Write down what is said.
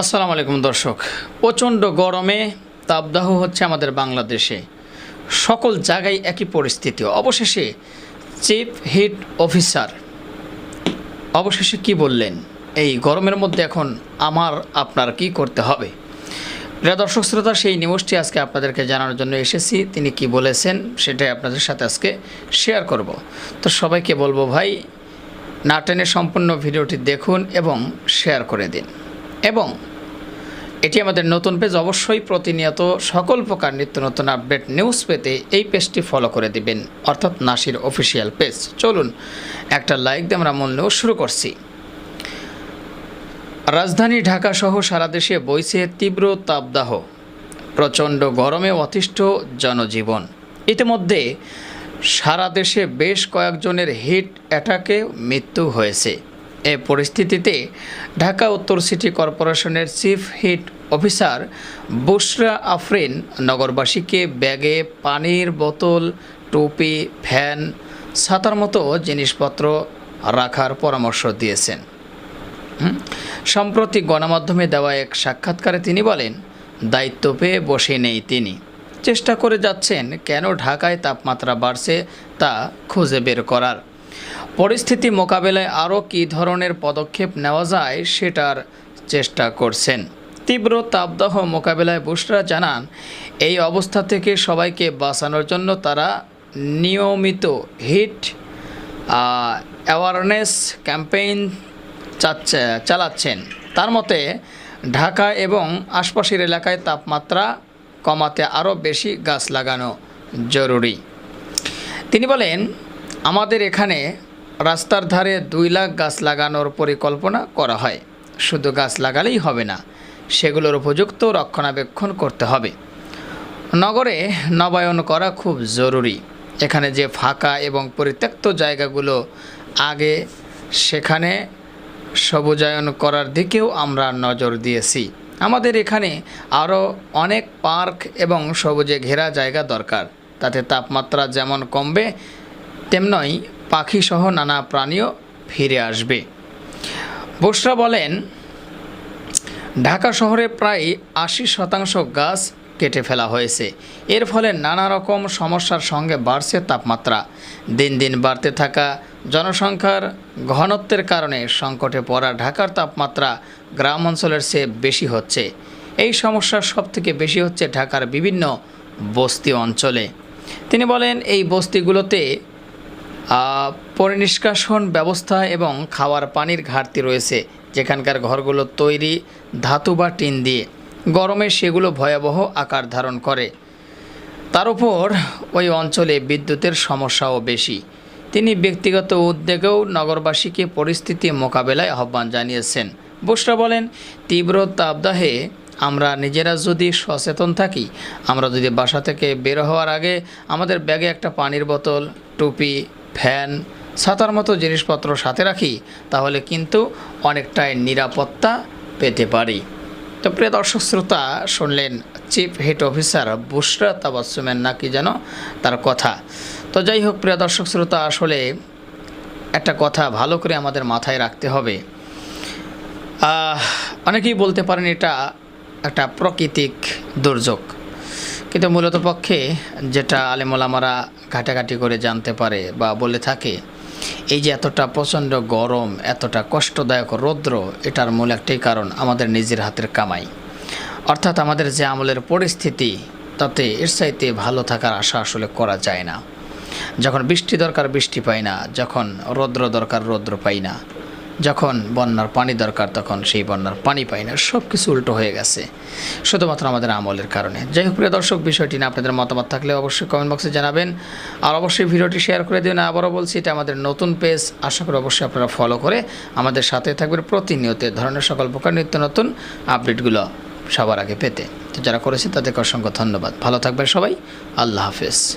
আসসালামু আলাইকুম দর্শক। প্রচণ্ড গরমে তাপদাহ হচ্ছে আমাদের বাংলাদেশে। সকল জায়গায় একই পরিস্থিতি। অবশেষে চিফ হিট অফিসার অবশেষে কি বললেন? এই গরমের মধ্যে এখন আমার, আপনার কি করতে হবে? প্রিয় দর্শক শ্রোতা, সেই নিউজটি আজকে আপনাদেরকে জানানোর জন্য এসেছি। তিনি কি বলেছেন সেটাই আপনাদের সাথে আজকে শেয়ার করব। তো সবাইকে বলব ভাই, না টেনে সম্পূর্ণ ভিডিওটি দেখুন এবং শেয়ার করে দিন। এবং এটি আমাদের নতুন পেজ। অবশ্যই প্রতিনিয়ত সকল প্রকার নিত্য নতুন আপডেট নিউজ পেতে এই পেজটি ফলো করে দিবেন। অর্থাৎ নাসির অফিসিয়াল পেজ চলুন, একটা লাইক দিয়ে আমরা মূল নিউজ শুরু করছি। রাজধানী ঢাকা সহ সারা দেশে বইছে তীব্র তাপদাহ। প্রচণ্ড গরমে অতিষ্ঠ জনজীবন। ইতিমধ্যে সারা দেশে বেশ কয়েকজনের হিট অ্যাটাকে মৃত্যু হয়েছে। এ পরিস্থিতিতে ঢাকা উত্তর সিটি কর্পোরেশনের chief heat officer Bushra Afreen নগরবাসীকে ব্যাগে পানির বোতল, টুপি, ফ্যান, ছাতার মতো জিনিসপত্র রাখার পরামর্শ দিয়েছেন। সম্প্রতি গণমাধ্যমে দেওয়া এক সাক্ষাৎকারে তিনি বলেন, দায়িত্ব পেয়ে বসে নেই তিনি। চেষ্টা করে যাচ্ছেন কেন ঢাকায় তাপমাত্রা বাড়ছে তা খুঁজে বের করার। পরিস্থিতি মোকাবেলায় আরও কী ধরনের পদক্ষেপ নেওয়া যায় সেটার চেষ্টা করছেন। তীব্র তাপদাহ মোকাবেলায় বুশরা জানান, এই অবস্থা থেকে সবাইকে বাঁচানোর জন্য তারা নিয়মিত হিট অ্যাওয়ারনেস ক্যাম্পেইন চালাচ্ছেন। তার মতে, ঢাকা এবং আশপাশের এলাকায় তাপমাত্রা কমাতে আরও বেশি গাছ লাগানো জরুরি। তিনি বলেন, আমাদের এখানে রাস্তার ধারে দুই লাখ গাছ লাগানোর পরিকল্পনা করা হয়। শুধু গাছ লাগালেই হবে না, সেগুলোর উপযুক্ত রক্ষণাবেক্ষণ করতে হবে। নগরে নবায়ন করা খুব জরুরি। এখানে যে ফাঁকা এবং পরিত্যক্ত জায়গাগুলো, আগে সেখানে সবুজায়ন করার দিকেও আমরা নজর দিয়েছি। আমাদের এখানে আরও অনেক পার্ক এবং সবুজে ঘেরা জায়গা দরকার। তাতে তাপমাত্রা যেমন কমবে, তেমনই পাখিসহ নানা প্রাণীও ফিরে আসবে। বসরা বলেন, ঢাকা শহরে প্রায় আশি শতাংশ গাছ কেটে ফেলা হয়েছে। এর ফলে নানা রকম সমস্যার সঙ্গে বাড়ছে তাপমাত্রা। দিন দিন বাড়তে থাকা জনসংখ্যার ঘনত্বের কারণে সংকটে পড়া ঢাকার তাপমাত্রা গ্রাম অঞ্চলের চেয়ে বেশি হচ্ছে। এই সমস্যার সবথেকে বেশি হচ্ছে ঢাকার বিভিন্ন বস্তি অঞ্চলে। তিনি বলেন, এই বস্তিগুলোতে পরিনিষ্কাশন ব্যবস্থা এবং খাওয়ার পানির ঘাটতি রয়েছে। যেখানকার ঘরগুলো তৈরি ধাতু বা টিন দিয়ে। গরমে সেগুলো ভয়াবহ আকার ধারণ করে। তার উপর ওই অঞ্চলে বিদ্যুতের সমস্যাও বেশি। তিনি ব্যক্তিগত উদ্যোগেও নগরবাসীকে পরিস্থিতি মোকাবেলায় আহ্বান জানিয়েছেন। বুশরা বলেন, তীব্র তাপদাহে আমরা নিজেরা যদি সচেতন থাকি, আমরা যদি বাসা থেকে বের হওয়ার আগে আমাদের ব্যাগে একটা পানির বোতল, টুপি ফ্যান, ছাতার মতো জিনিসপত্র সাথে রাখি, তাহলে কিন্তু অনেকটাই নিরাপত্তা পেতে পারি। তো প্রিয় দর্শক শ্রোতা, শুনলেন চিফ হেড অফিসার বুশরা তাবাসুমেন নাকি যেন তার কথা। তো যাই হোক, প্রিয় দর্শক শ্রোতা, আসলে একটা কথা ভালো করে আমাদের মাথায় রাখতে হবে। অনেকেই বলতে পারেন এটা একটা প্রাকৃতিক দুর্যোগ। কিন্তু মূলত পক্ষে যেটা আলেমোলামারা ঘাটাঘাটি করে জানতে পারে বা বলে থাকে, এই যে এতটা প্রচণ্ড গরম, এতটা কষ্টদায়ক রৌদ্র, এটার মূল একটাই কারণ আমাদের নিজের হাতের কামাই। অর্থাৎ আমাদের যে আমলের পরিস্থিতি, তাতে এর চাইতে ভালো থাকার আশা আসলে করা যায় না। যখন বৃষ্টি দরকার বৃষ্টি পাই না, যখন রৌদ্র দরকার রৌদ্র পাই না যখন বন্যার পানি দরকার, তখন সেই বন্যার পানি পাই না সব কিছু উল্টো হয়ে গেছে। শুধুমাত্র আমাদের আমলের কারণে। যাই হোক, প্রিয় দর্শক, বিষয়টি নিয়ে আপনাদের মতামত থাকলে অবশ্যই কমেন্ট বক্সে জানাবেন। আর অবশ্যই ভিডিওটি শেয়ার করে দেবেন। আবারও বলছি, এটা আমাদের নতুন পেজ আশা করি অবশ্যই আপনারা ফলো করে আমাদের সাথে থাকবেন প্রতিনিয়ত ধরনের সকল প্রকার নিত্য নতুন আপডেটগুলো সবার আগে পেতে। তো যারা করেছে, তাদেরকে অসংখ্য ধন্যবাদ। ভালো থাকবেন সবাই। আল্লাহ হাফেজ।